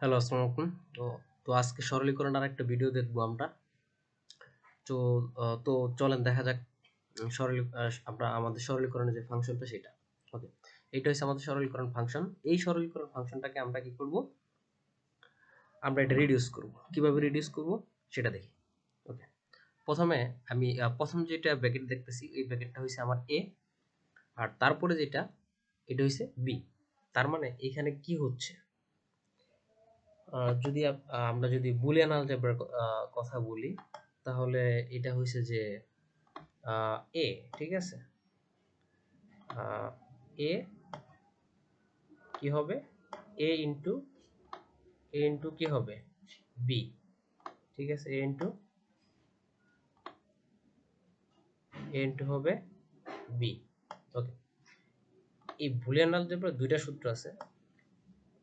Hello, আসসালামু আলাইকুম। তো তো আজকে সরলীকরণ আর একটা ভিডিও দেখব আমরা। তো তো চলেন, দেখা যাক সরল আমরা আমাদের সরলীকরণের যে ফাংশনটা সেটা। ওকে এইটা হচ্ছে আমাদের সরলীকরণ ফাংশন এই সরলীকরণ ফাংশনটাকে আমরা কি করব? আমরা এটা রিডিউস করব। কীভাবে রিডিউস করব? সেটা দেখি। ওকে প্রথমে আমি প্রথম যেটা ব্র্যাকেট দেখতেছি, এই ব্র্যাকেটটা হচ্ছে আমার এ আর তারপরে যেটা, এটা হচ্ছে বি তার মানে এখানে কি হচ্ছে? যদি আমরা যদি বুলিয়ান আলজেব্রার কথা বলি, তাহলে এটা হয়েছে যে এ, ঠিক আছে? এ কি হবে? এ ইন্টু এ ইন্টু কি হবে? বি, ঠিক আছে? এ ইন্টু এ ইন্টু হবে বি, ওকে। এই বুলিয়ান আলজেব্রার দুইটা সূত্র আছে,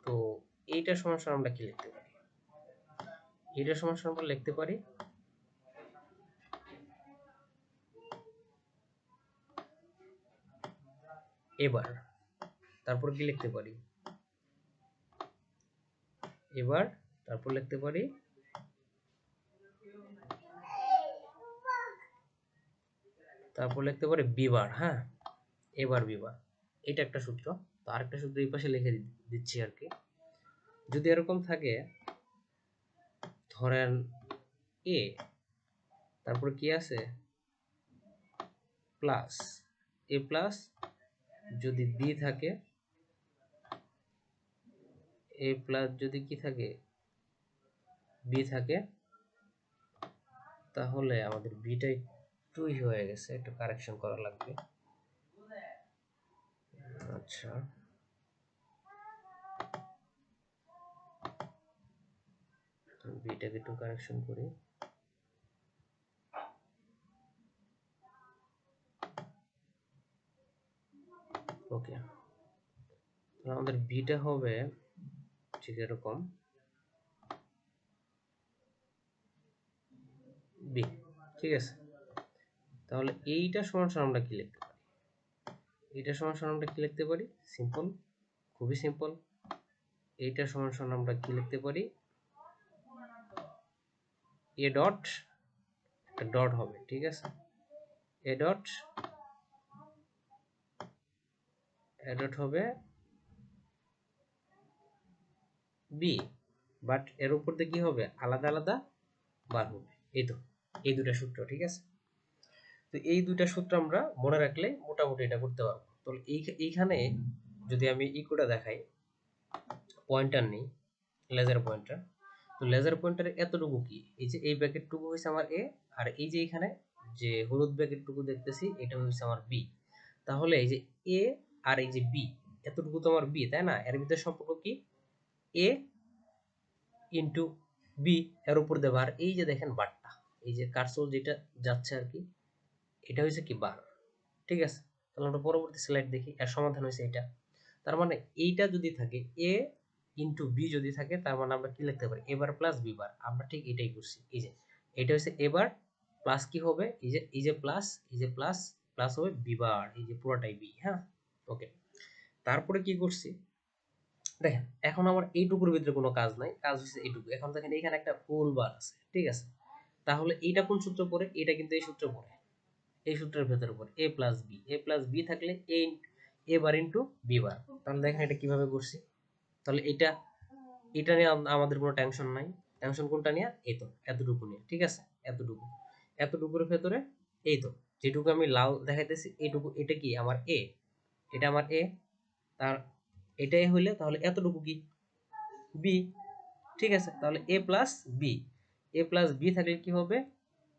তো এইটা সমস্যা আমরা কি লিখতে পারি? এইটা সমস্যা আমরা লিখতে পারি এবার, তারপর কি লিখতে পারি? এবার, তারপর লিখতে পারি তারপর লিখতে পারি বিবার হ্যাঁ? এবার বিবার। এটা একটা সূত্র, তো আরেকটা সূত্র এই পাশে লিখে দিচ্ছি আর কি। যদি এরকম থাকে, ধরেন এ তারপর কি আছে? প্লাস এ প্লাস যদি বি থাকে এ প্লাস যদি কি থাকে? বি থাকে, তাহলে আমাদের বিটা একটুই হয়ে গেছে, একটু কারেকশন করা লাগবে। আচ্ছা। বিটাকে একটু কারেকশন করি। ওকে আমাদের বিটা হবে ঠিক এরকম। বি, ঠিক আছে? তাহলে এইটা সমান সমান আমরা কি লিখতে পারি? এইটা সমান সমান আমরা কি লিখতে পারি? সিম্পল খুবই সিম্পল এইটা সমান সমান আমরা কি লিখতে পারি? এ ডট ডট হবে, ঠিক আছে? এ ডট এ ডট হবে বি বাট এর উপর দিয়ে কি হবে? আলাদা আলাদা বার হবে। এই তো, এই দুটা সূত্র, ঠিক আছে? তো এই দুইটা সূত্র আমরা মনে রাখলে মোটামুটি এটা করতে পারব। তো এই এইখানে যদি আমি ইকোটা দেখাই পয়েন্টার নেই লেজার পয়েন্টার তো লেজার পয়েন্টারের এতটুকু কি? এই যে এই ব্র্যাকেটটুকু হয়েছে আমার এ আর এই যে এখানে যে হলুদ ব্র্যাকেটটুকু দেখতেছি, এটা হচ্ছে আমার বি তাহলে এই যে এ আর এই যে বি এতটুকু তো আমার বি তাই না? এর ভিতরে সম্পর্ক কি? এ ইন্টু বি এর উপর দেবো আর এই যে দেখেন বারটা, এই যে কারসোল যেটা যাচ্ছে আর কি। এটা হয়েছে কি বার? ঠিক আছে? তাহলে আমরা পরবর্তী স্লাইড দেখি, এর সমাধান হয়েছে এটা। তার মানে এইটা যদি থাকে এ ইন্টু বি যদি থাকে, তার মানে আমরা কি লিখতে পারি? এবার প্লাস বি বার আমরা ঠিক এটাই করছি। এই যে, এটা হচ্ছে এবার প্লাস কি হবে? এই যে এই যে প্লাস এই যে প্লাস প্লাস হবে বি বার এই যে পুরোটাই বি হ্যাঁ? ওকে তারপরে কি করছি? দেখেন, এখন আমার এইটুকুর ভিতরে কোনো কাজ নাই। কাজ হচ্ছে এইটুকু। এখন দেখেন, এখানে একটা ফুল বার আছে, ঠিক আছে? তাহলে এইটা কোন সূত্র পড়ে? এটা কিন্তু এই সূত্র পড়ে। এই সূত্রের ভেতরে পড়ে। A plus B A plus B থাকলে A A bar into B বার তাহলে দেখেন এটা কীভাবে করছি? তাহলে এটা এটা নিয়ে আমাদের কোনো টেনশন নাই। টেনশন কোনটা নিয়ে? এই তো, এতটুকু নিয়ে, ঠিক আছে? এতটুকু। এতটুকুর ভেতরে এই তো, যেটুকু আমি লাল দেখাইতেছি, এইটুকু, এটা কি? আমার এ এটা আমার এ তার এটাই হইলে তাহলে এতটুকু কি? বি ঠিক আছে, তাহলে A plus B A plus B থাকলে কি হবে?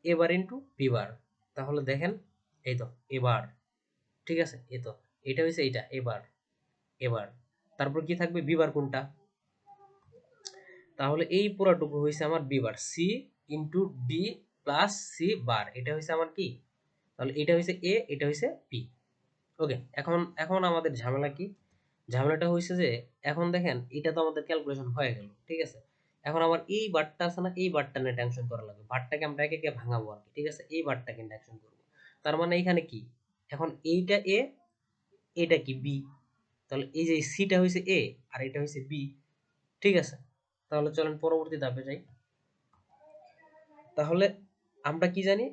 এ বার ইন্টু বি বার তাহলে দেখেন, এই তো এবার ঠিক আছে, এই তো, এটা হয়েছে এটা এবার এবার তারপর কি থাকবে? বিবার কোনটা? তাহলে এই পুরাটুকু হয়েছে আমার B bar C into D plus C bar এটা হয়েছে আমার কি? তাহলে এটা হয়েছে এ এটা হয়েছে পি ওকে এখন এখন আমাদের ঝামেলা কি? ঝামেলাটা হয়েছে যে, এখন দেখেন, এটা তো আমাদের ক্যালকুলেশন হয়ে গেল, ঠিক আছে? এখন আমার এই বারটা আছে না, এই বারটা নিয়ে টেনশন করা লাগবে বারটাকে আমরা একে একে ভাঙাবো আর কি, ঠিক আছে? এই বারটাকে টেনশন করব। তার মানে এখানে কি? এখন এইটা এ এটা কি বি তাহলে এই যে সিটা হয়েছে এ আর এটা হয়েছে বি ঠিক আছে? তাহলে চলেন পরবর্তী ধাপে যাই। তাহলে আমরা কি জানি?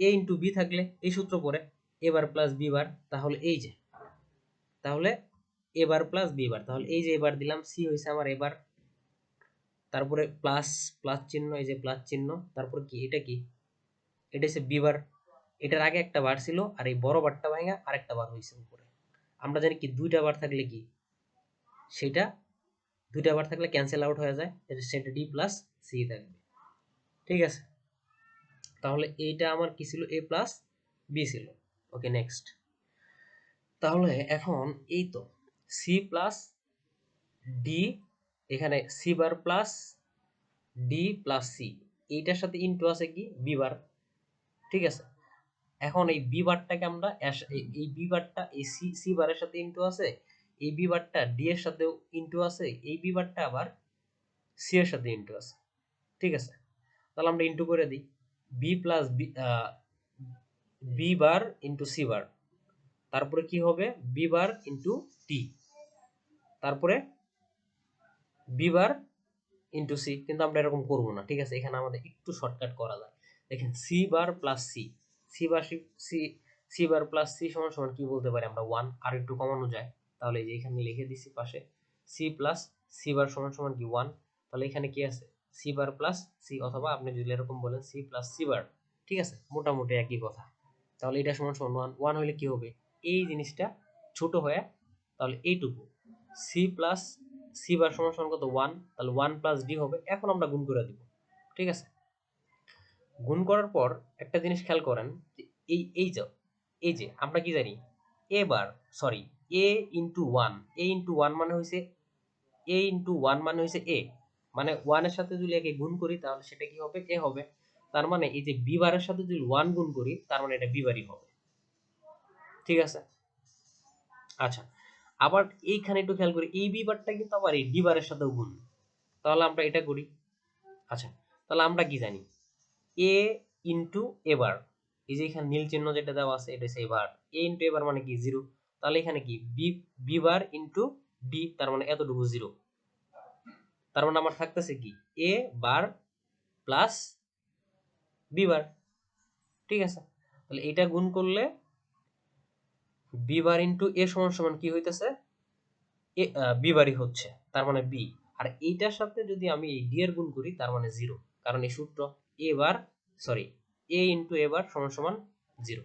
এ ইন্টু বি থাকলে এই সূত্র পরে এ বার প্লাস বি বার, তাহলে এই যে। তাহলে এ বার প্লাস বি বার, তাহলে এই যে এবার দিলাম সি হয়েছে আমার এবার তারপরে প্লাস প্লাস চিহ্ন, এই যে প্লাস চিহ্ন, তারপর কি? এটা কি? এটা হচ্ছে বি বার। এটার আগে একটা বার ছিল আর এই বড় বারটা ভাঙা আরেকটা বার হয়েছে উপরে। আমরা জানি কি দুইটা বার থাকলে কি? সেটা দুইটা বার থাকলে ক্যান্সেল আউট হয়ে যায় সেটা ডি প্লাস সি থাকবে। ঠিক আছে? তাহলে এইটা আমার কি ছিল? এ প্লাস বি ছিল। ওকে নেক্সট তাহলে এখন এই তো সি প্লাস ডি এখানে C bar plus D plus C এইটার সাথে ইনটু আছে কি? বি বার ঠিক আছে? এখন এই বি বারটাকে আমরা এই- বি বারটা এই সি সি বারের সাথে ইনটু আছে, এই বি বারটা ডি এর সাথেও ইনটু আছে, এই বি বারটা আবার সি এর সাথে ইনটু আছে। ঠিক আছে? তাহলে আমরা ইনটু করে দিই। B plus B B bar into C bar তারপরে কি হবে? বি বার ইনটু টি তারপরে বি বার ইনটু সি কিন্তু আমরা এরকম করব না। ঠিক আছে? এখানে আমাদের একটু শর্টকাট করা যায়। দেখেন C bar plus C C bar C C bar plus C সমান সমান কি বলতে পারি আমরা? ওয়ান আর একটু কমানো যায়। তাহলে যে এখানে লিখে দিছি পাশে সি প্লাস সি বার সমান সমান কি? ওয়ান তাহলে এখানে কি আছে? সি বার প্লাস সি অথবা আপনি যদি এরকম বলেন সি প্লাস সি বার ঠিক আছে? মোটামুটি একই কথা। তাহলে এটা সমান সমান ওয়ান ওয়ান হলে কি হবে? এই জিনিসটা ছোট হয়ে তাহলে এইটুকু। সি প্লাস সি বার সমান সমান কত? ওয়ান তাহলে ওয়ান প্লাস ডি হবে। এখন আমরা গুণ করে দিব। ঠিক আছে? গুণ করার পর একটা জিনিস খেয়াল করেন। এই এই যে এই যে, আমরা কি জানি? A bar sorry A into one A into one মানে হয়েছে এ ইন্টু ওয়ান মানে হয়েছে এ মানে ওয়ানের সাথে যদি একে গুণ করি তাহলে সেটা কি হবে? এ হবে। তার মানে এই যে বি বারের সাথে যদি ওয়ান গুণ করি, তার মানে এটা বি বারই হবে। ঠিক আছে? আচ্ছা আবার এইখানে একটু খেয়াল করি, এই বি বারটা কিন্তু আবার এই ডি বারের সাথেও গুণ। তাহলে আমরা এটা করি। আচ্ছা তাহলে আমরা কি জানি? এ ইন্টু এবার এই যে এখানে নীল চিহ্ন যেটা দেওয়া আছে, এটা হচ্ছে এবার এ ইন্টু এবার মানে কি? জিরো তাহলে এখানে কি? B B bar into D তার মানে এতটুকু জিরো তার মানে আমার থাকতেছে কি? এ বার প্লাস বি বার ঠিক আছে? তাহলে এটা গুণ করলে বি বার ইন্টু এ সমান সমান কি হইতেছে? এ বি বারই হচ্ছে, তার মানে বি আর এইটার সাথে যদি আমি এই ডি এর গুণ করি, তার মানে জিরো কারণ এই সূত্র A bar sorry A into এ বার সমান সমান জিরো